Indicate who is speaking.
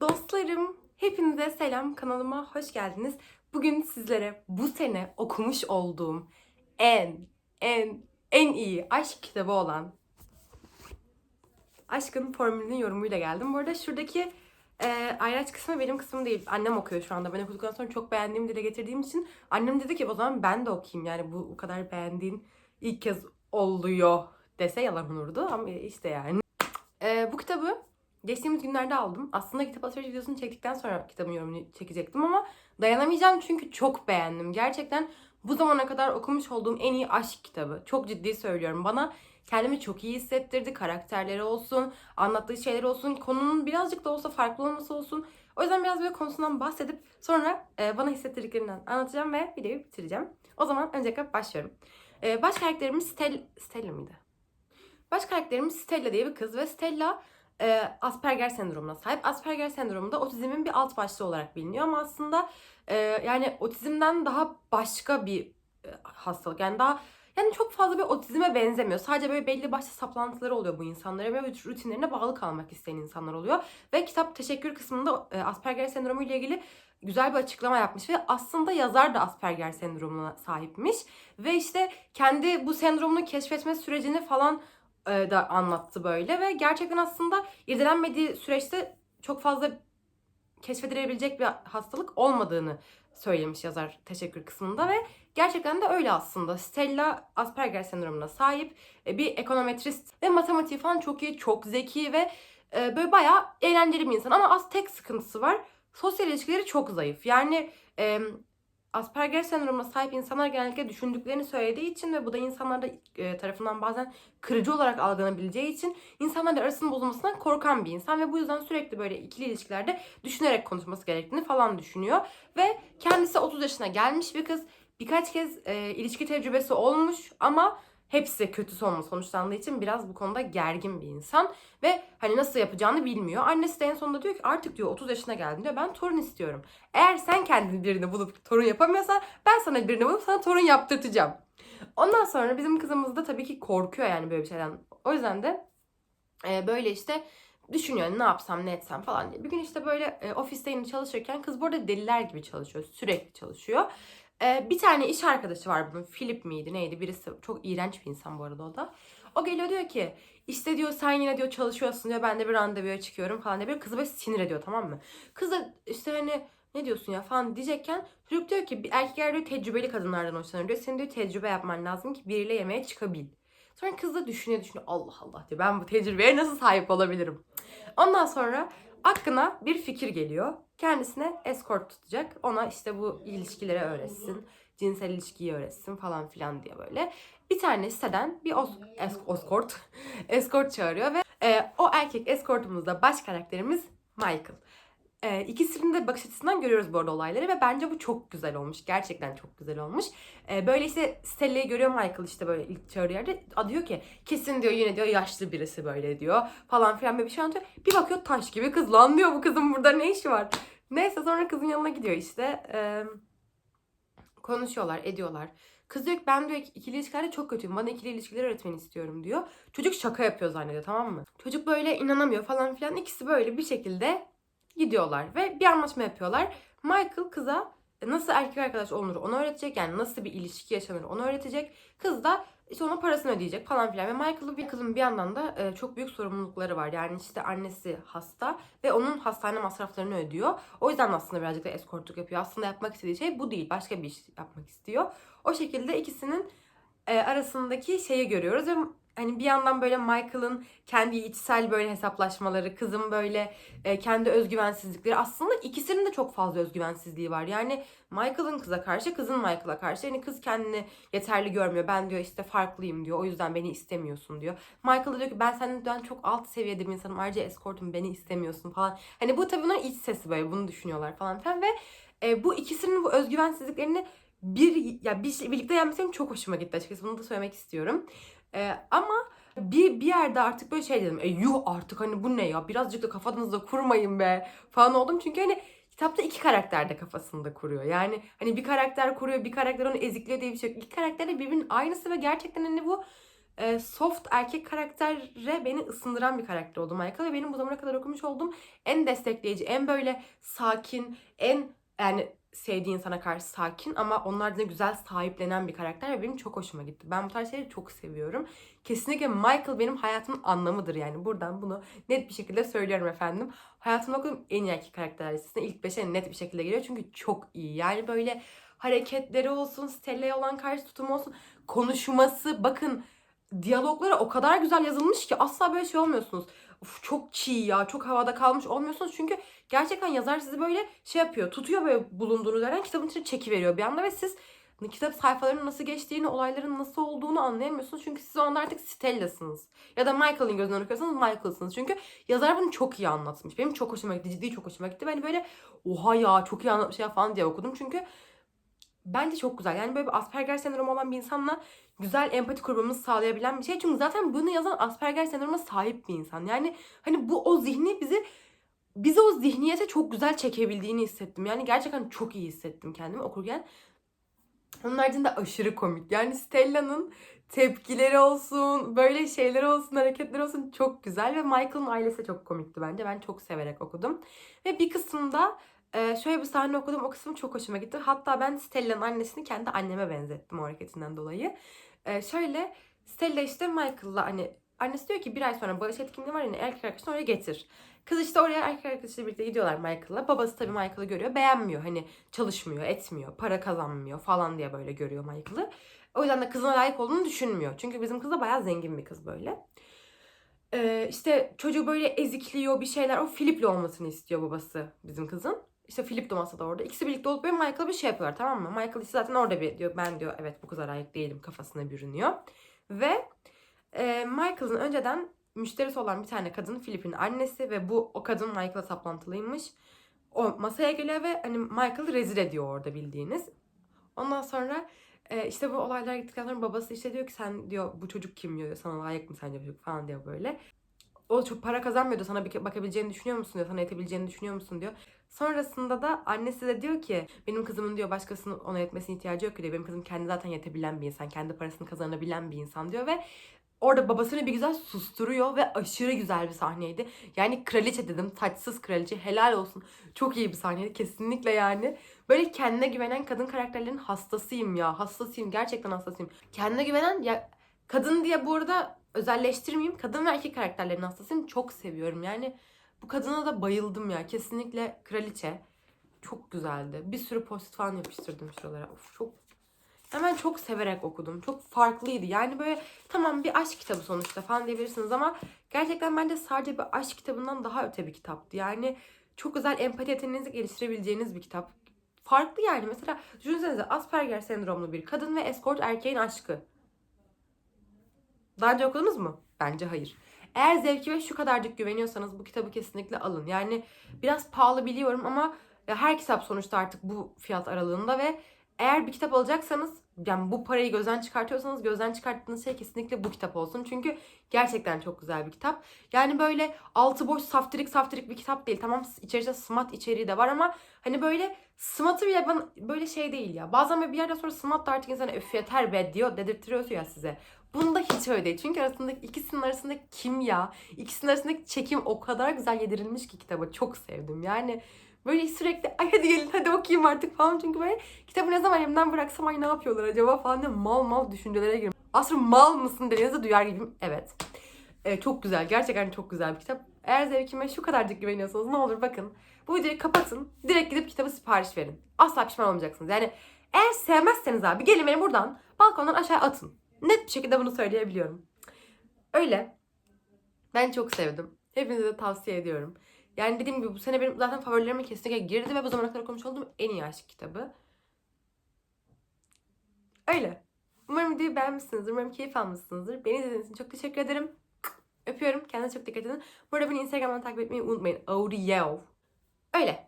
Speaker 1: Dostlarım, hepinize selam. Kanalıma hoş geldiniz. Bugün sizlere bu sene okumuş olduğum en, en, en iyi aşk kitabı olan Aşkın Formülünün yorumuyla geldim. Bu arada şuradaki e, ayraç kısmı benim kısmım değil. Annem okuyor şu anda. Ben okuduktan sonra çok beğendiğimi dile getirdiğim için annem dedi ki o zaman ben de okuyayım. Yani bu o kadar beğendiğin ilk kez oluyor dese yalan olurdu. Ama işte yani. E, bu kitabı geçtiğimiz günlerde aldım. Aslında kitap alışveriş videosunu çektikten sonra kitabın yorumunu çekecektim ama dayanamayacağım çünkü çok beğendim. Gerçekten bu zamana kadar okumuş olduğum en iyi aşk kitabı. Çok ciddi söylüyorum. Bana kendimi çok iyi hissettirdi. Karakterleri olsun, anlattığı şeyler olsun, konunun birazcık da olsa farklı olması olsun. O yüzden biraz böyle konusundan bahsedip sonra e, bana hissettirdiklerinden anlatacağım ve videoyu bitireceğim. O zaman öncelikle başlıyorum. E, baş karakterimiz Stel Stella mıydı? Baş karakterimiz Stella diye bir kız ve Stella e, Asperger sendromuna sahip. Asperger sendromu da otizmin bir alt başlığı olarak biliniyor ama aslında e, yani otizmden daha başka bir e, hastalık. Yani daha yani çok fazla bir otizme benzemiyor. Sadece böyle belli başlı saplantıları oluyor bu insanlara ve rutinlerine bağlı kalmak isteyen insanlar oluyor. Ve kitap teşekkür kısmında e, Asperger sendromu ile ilgili güzel bir açıklama yapmış ve aslında yazar da Asperger sendromuna sahipmiş ve işte kendi bu sendromunu keşfetme sürecini falan da anlattı böyle ve gerçekten aslında irdelenmediği süreçte çok fazla keşfedilebilecek bir hastalık olmadığını söylemiş yazar teşekkür kısmında ve gerçekten de öyle aslında. Stella Asperger sendromuna sahip e, bir ekonometrist ve matematiği falan çok iyi, çok zeki ve e, böyle bayağı eğlenceli bir insan ama az tek sıkıntısı var. Sosyal ilişkileri çok zayıf. Yani e, Asperger sendromuna sahip insanlar genellikle düşündüklerini söylediği için ve bu da insanlar e, tarafından bazen kırıcı olarak algılanabileceği için insanlarla arasının bozulmasından korkan bir insan ve bu yüzden sürekli böyle ikili ilişkilerde düşünerek konuşması gerektiğini falan düşünüyor. Ve kendisi 30 yaşına gelmiş bir kız. Birkaç kez e, ilişki tecrübesi olmuş ama hepsi kötü sonla sonuçlandığı için biraz bu konuda gergin bir insan ve hani nasıl yapacağını bilmiyor. Annesi de en sonunda diyor ki artık diyor 30 yaşına geldim diyor ben torun istiyorum. Eğer sen kendin birini bulup torun yapamıyorsan ben sana birini bulup sana torun yaptırtacağım. Ondan sonra bizim kızımız da tabii ki korkuyor yani böyle bir şeyden. O yüzden de e, böyle işte düşünüyor ne yapsam ne etsem falan diye. Bir gün işte böyle e, ofisteyim çalışırken kız burada deliler gibi çalışıyor. Sürekli çalışıyor. Ee, bir tane iş arkadaşı var bunun. Philip miydi neydi? Birisi çok iğrenç bir insan bu arada o da. O geliyor diyor ki işte diyor sen yine diyor çalışıyorsun diyor ben de bir randevuya çıkıyorum falan diye kızı böyle sinir ediyor tamam mı? Kız da işte hani ne diyorsun ya falan diyecekken çocuk diyor ki erkekler diyor tecrübeli kadınlardan hoşlanır diyor. Senin diyor tecrübe yapman lazım ki biriyle yemeğe çıkabil. Sonra kız da düşünüyor düşünüyor Allah Allah diyor ben bu tecrübeye nasıl sahip olabilirim? Ondan sonra aklına bir fikir geliyor. Kendisine escort tutacak. Ona işte bu ilişkileri öğretsin. Cinsel ilişkiyi öğretsin falan filan diye böyle. Bir tane siteden bir os, es, escort, escort çağırıyor ve e, o erkek escortumuzda baş karakterimiz Michael. E, ikisinin de bakış açısından görüyoruz bu arada olayları ve bence bu çok güzel olmuş. Gerçekten çok güzel olmuş. E, böyle işte Stella'yı görüyor Michael işte böyle ilk çağırdığı yerde. A, diyor ki kesin diyor yine diyor yaşlı birisi böyle diyor falan filan bir şey anlatıyor. Bir bakıyor taş gibi kız lan diyor bu kızın burada ne işi var? Neyse sonra kızın yanına gidiyor işte. E, konuşuyorlar ediyorlar. Kız diyor ki ben diyor ikili ilişkilerde çok kötüyüm. Bana ikili ilişkiler öğretmeni istiyorum diyor. Çocuk şaka yapıyor zannediyor tamam mı? Çocuk böyle inanamıyor falan filan. İkisi böyle bir şekilde gidiyorlar ve bir anlaşma yapıyorlar. Michael kıza nasıl erkek arkadaş olunur onu öğretecek. Yani nasıl bir ilişki yaşanır onu öğretecek. Kız da işte ona parasını ödeyecek falan filan. Ve Michael'ın bir kızın bir yandan da e, çok büyük sorumlulukları var. Yani işte annesi hasta ve onun hastane masraflarını ödüyor. O yüzden aslında birazcık da eskortluk yapıyor. Aslında yapmak istediği şey bu değil. Başka bir iş yapmak istiyor. O şekilde ikisinin e, arasındaki şeyi görüyoruz ve hani bir yandan böyle Michael'ın kendi içsel böyle hesaplaşmaları, kızın böyle e, kendi özgüvensizlikleri aslında ikisinin de çok fazla özgüvensizliği var. Yani Michael'ın kıza karşı, kızın Michael'a karşı. Yani kız kendini yeterli görmüyor. Ben diyor işte farklıyım diyor. O yüzden beni istemiyorsun diyor. Michael diyor ki ben senden çok alt seviyede bir insanım. Ayrıca escortum beni istemiyorsun falan. Hani bu tabii bunların iç sesi böyle bunu düşünüyorlar falan filan ve e, bu ikisinin bu özgüvensizliklerini bir ya bir şey, birlikte yenmesi çok hoşuma gitti açıkçası. Bunu da söylemek istiyorum. Ee, ama bir, bir yerde artık böyle şey dedim. E yuh artık hani bu ne ya birazcık da kafanızda kurmayın be falan oldum. Çünkü hani kitapta iki karakter de kafasında kuruyor. Yani hani bir karakter kuruyor bir karakter onu ezikliyor diye bir şey yok. İki karakter de birbirinin aynısı ve gerçekten hani bu e, soft erkek karaktere beni ısındıran bir karakter oldu Michael ve benim bu zamana kadar okumuş olduğum en destekleyici, en böyle sakin, en yani sevdiği insana karşı sakin ama onlar da güzel sahiplenen bir karakter ve benim çok hoşuma gitti. Ben bu tarz şeyleri çok seviyorum. Kesinlikle Michael benim hayatımın anlamıdır yani. Buradan bunu net bir şekilde söylüyorum efendim. Hayatımda okuduğum en iyi erkek karakter listesine ilk 5'e net bir şekilde giriyor. Çünkü çok iyi. Yani böyle hareketleri olsun, Stella'ya olan karşı tutumu olsun, konuşması, bakın diyalogları o kadar güzel yazılmış ki asla böyle şey olmuyorsunuz. Of, çok çiğ ya, çok havada kalmış olmuyorsunuz. Çünkü gerçekten yazar sizi böyle şey yapıyor, tutuyor böyle bulunduğunuz yerden kitabın içine çekiveriyor bir anda ve siz kitap sayfalarının nasıl geçtiğini, olayların nasıl olduğunu anlayamıyorsunuz. Çünkü siz o anda artık Stella'sınız. Ya da Michael'ın gözünden okuyorsanız Michael'sınız. Çünkü yazar bunu çok iyi anlatmış. Benim çok hoşuma gitti, ciddi çok hoşuma gitti. Ben böyle oha ya çok iyi anlatmış ya falan diye okudum. Çünkü bence çok güzel. Yani böyle bir Asperger sendromu olan bir insanla güzel empati kurmamızı sağlayabilen bir şey. Çünkü zaten bunu yazan Asperger sendromuna sahip bir insan. Yani hani bu o zihni bizi bizi o zihniyete çok güzel çekebildiğini hissettim. Yani gerçekten çok iyi hissettim kendimi okurken. Onun haricinde aşırı komik. Yani Stella'nın tepkileri olsun, böyle şeyleri olsun, hareketleri olsun çok güzel. Ve Michael'ın ailesi çok komikti bence. Ben çok severek okudum. Ve bir kısımda e, şöyle bir sahne okudum. O kısım çok hoşuma gitti. Hatta ben Stella'nın annesini kendi anneme benzettim o hareketinden dolayı. E, şöyle Stella işte Michael'la hani annesi diyor ki bir ay sonra bağış etkinliği var yine erkek arkadaşını oraya getir. Kız işte oraya erkek arkadaşıyla birlikte gidiyorlar Michael'la. Babası tabii Michael'ı görüyor. Beğenmiyor. Hani çalışmıyor, etmiyor, para kazanmıyor falan diye böyle görüyor Michael'ı. O yüzden de kızına layık olduğunu düşünmüyor. Çünkü bizim kız da bayağı zengin bir kız böyle. Ee, işte çocuğu böyle ezikliyor bir şeyler. O Philip'le olmasını istiyor babası bizim kızın. İşte Philip de masada orada. İkisi birlikte olup böyle Michael'a bir şey yapıyorlar tamam mı? Michael işte zaten orada bir diyor ben diyor evet bu kıza layık değilim kafasına bürünüyor. Ve e, Michael'ın önceden müşterisi olan bir tane kadın Philip'in annesi ve bu o kadın Michael'a saplantılıymış. O masaya geliyor ve hani Michael'ı rezil ediyor orada bildiğiniz. Ondan sonra e, işte bu olaylar gittikten sonra babası işte diyor ki sen diyor bu çocuk kim diyor sana layık mı sence çocuk falan diyor böyle. O çok para kazanmıyordu sana bir bakabileceğini düşünüyor musun diyor sana yetebileceğini düşünüyor musun diyor. Sonrasında da annesi de diyor ki benim kızımın diyor başkasının ona yetmesine ihtiyacı yok diyor. Benim kızım kendi zaten yetebilen bir insan. Kendi parasını kazanabilen bir insan diyor ve orada babasını bir güzel susturuyor ve aşırı güzel bir sahneydi. Yani kraliçe dedim. Taçsız kraliçe. Helal olsun. Çok iyi bir sahneydi. Kesinlikle yani. Böyle kendine güvenen kadın karakterlerin hastasıyım ya. Hastasıyım. Gerçekten hastasıyım. Kendine güvenen ya kadın diye bu arada özelleştirmeyeyim. Kadın ve erkek karakterlerin hastasıyım. Çok seviyorum. Yani bu kadına da bayıldım ya. Kesinlikle kraliçe. Çok güzeldi. Bir sürü post falan yapıştırdım şuralara. Of çok Hemen çok severek okudum. Çok farklıydı. Yani böyle tamam bir aşk kitabı sonuçta falan diyebilirsiniz ama gerçekten bence sadece bir aşk kitabından daha öte bir kitaptı. Yani çok güzel empati yeteneğinizi geliştirebileceğiniz bir kitap. Farklı yani. Mesela düşünsenize Asperger sendromlu bir kadın ve escort erkeğin aşkı. Daha önce okudunuz mu? Bence hayır. Eğer zevkime şu kadarcık güveniyorsanız bu kitabı kesinlikle alın. Yani biraz pahalı biliyorum ama her kitap sonuçta artık bu fiyat aralığında ve eğer bir kitap alacaksanız yani bu parayı gözden çıkartıyorsanız gözden çıkarttığınız şey kesinlikle bu kitap olsun. Çünkü gerçekten çok güzel bir kitap. Yani böyle altı boş saftirik saftirik bir kitap değil. Tamam içerisinde smart içeriği de var ama hani böyle smatı bile bana böyle şey değil ya. Bazen bir yerden sonra smat da artık insana öf yeter be diyor dedirtiyorsun ya size. Bunda hiç öyle değil. Çünkü arasındaki ikisinin arasındaki kimya, ikisinin arasındaki çekim o kadar güzel yedirilmiş ki kitabı. Çok sevdim. Yani Böyle sürekli ay hadi gelin hadi okuyayım artık falan. Çünkü böyle kitabı ne zaman elimden bıraksam ay ne yapıyorlar acaba falan diye mal mal düşüncelere giriyorum. Aslında mal mısın dediğinizde duyar gibiyim. Evet. Ee, çok güzel. Gerçekten çok güzel bir kitap. Eğer zevkime şu kadarcık güveniyorsanız ne olur bakın. Bu videoyu kapatın. Direkt gidip kitabı sipariş verin. Asla pişman olmayacaksınız. Yani eğer sevmezseniz abi gelin beni buradan balkondan aşağı atın. Net bir şekilde bunu söyleyebiliyorum. Öyle. Ben çok sevdim. Hepinize de tavsiye ediyorum. Yani dediğim gibi bu sene benim zaten favorilerime kesinlikle girdi ve bu zamana kadar okumuş olduğum en iyi aşk kitabı. Öyle. Umarım videoyu beğenmişsinizdir. Umarım keyif almışsınızdır. Beni izlediğiniz için çok teşekkür ederim. Öpüyorum. Kendinize çok dikkat edin. Bu arada beni Instagram'dan takip etmeyi unutmayın. Audio. Öyle.